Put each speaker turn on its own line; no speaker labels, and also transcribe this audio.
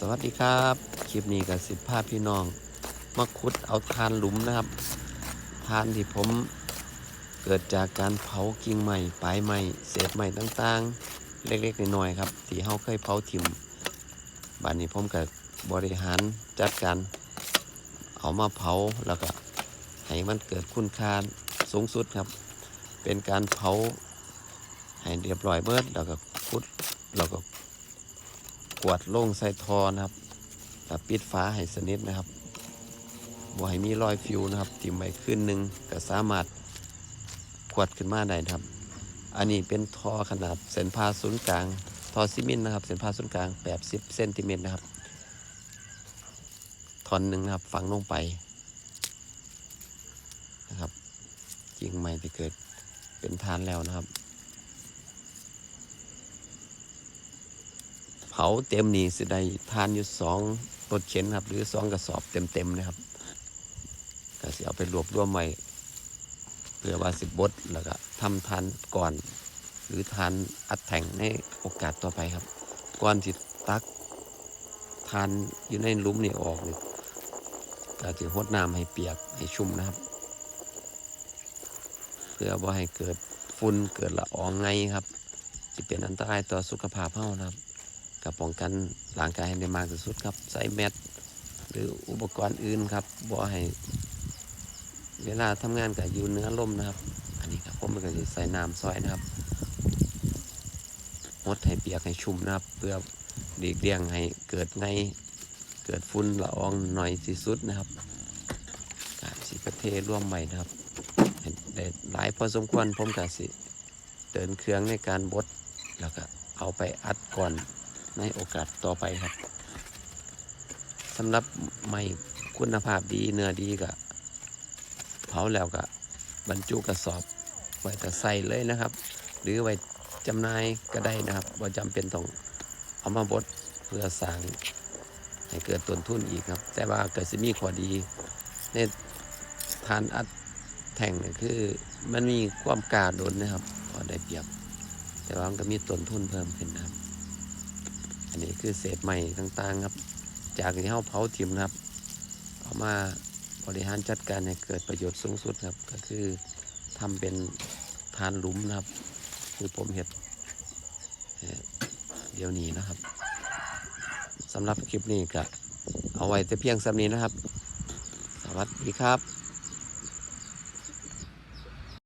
สวัสดีครับ คลิปนี้กับสิบภาพพี่น้อง มาขุดเอาทานหลุมนะครับทานที่ผมเกิดจากการเผากิ่งไม้ปลายไม้เศษไม้ต่างๆ เล็กๆน้อยๆครับ ที่เฮาเคยเผาถิ่มบัดนนี้ผมกับบริหารจัดการเอามาเผาแล้วก็ให้มันเกิดคุณค่าสูงสุดครับ เป็นการเผาให้เรียบร้อยเบิดแล้วก็ขุดแล้วก็ กวาดโล่งใส่ทอนะครับแล้วปิดฟ้าให้สนิทนะครับบ่ให้มีรอยฟิวนะครับทิ่มไว้ขึ้นหนึ่งก็สามารถกวาดขึ้นมาได้นะครับ อันนี้เป็นทอขนาดเส้นผ่าศูนย์กลาง ทอซิเมินต์นะครับ เส้นผ่าศูนย์กลาง80เซนติเมตรนะครับทอนหนึ่งนะครับฝังลงไปนะครับกิ่งไม้ที่เกิดเป็นทานแล้วนะครับ ผาเต็มนี่สิได้ทานอยู่สองรถเข็นครับ หรือสองกระสอบเต็มๆนะครับก็สิเอาไปรวบรวมไว้เพื่อว่าสิบบดแล้วก็ทำทานก่อน หรือทานอัดแท่งในโอกาสต่อไปครับก่อนที่ตักทานอยู่ในลุมนี่ออกนี่ก็จะหดน้ำให้เปียกให้ชุ่มนะครับ เพื่อว่าให้เกิดฝุ่นเกิดละอองไงครับจะเป็นอันตรายต่อสุขภาพเฮานะครับ กับป้องกันร่างกายให้ได้มากที่สุดครับ ใส่แมสหรืออุปกรณ์อื่นครับบ่ให้เวลาทำงานกับอยู่เนื้อลมนะครับ อันนี้ครับผมก็จะใส่น้ำซอยนะครับงดให้เปียกให้ชุ่มนะครับ เพื่อหลีกเลี่ยงให้เกิดในเกิดฝุ่นละอองหน่อยที่สุดนะครับการสิประเทศร่วมใหม่นะครับให้ได้หลายพอสมควรผมก็สิเดินเครื่องในการบดแล้วก็เอาไปอัดก่อน ในโอกาสต่อไปครับสำหรับไม้คุณภาพดีเนื้อดีก็เผาแล้วก็บรรจุกระสอบ ไว้แต่ใส่เลยนะครับ หรือไว้จำหน่ายก็ได้นะครับว่าจำเป็นต้องเอามาบดเพื่อสร้างให้เกิดต้นทุนอีกครับ แต่ว่าเกิดสิมีข้อดีในทานอัดแท่งเนี่ยคือมันมีความกาโดนนะครับพอได้เปรียบ แต่ว่ามันก็มีต้นทุนเพิ่มขึ้นนะครับ นนี้คือเศษใหม่ต่างๆครับ จากที่เราเผาทิมครับเอามาบริหารจัดการให้เกิดประโยชน์สูงสุดครับ ก็คือทำเป็นทานหลุมนะครับ คือผมเห็ดเดี๋ยวนี้นะครับสำหรับคลิปนี้ก็เอาไว้แต่เพียงสำนี้นะครับ สวัสดีครับ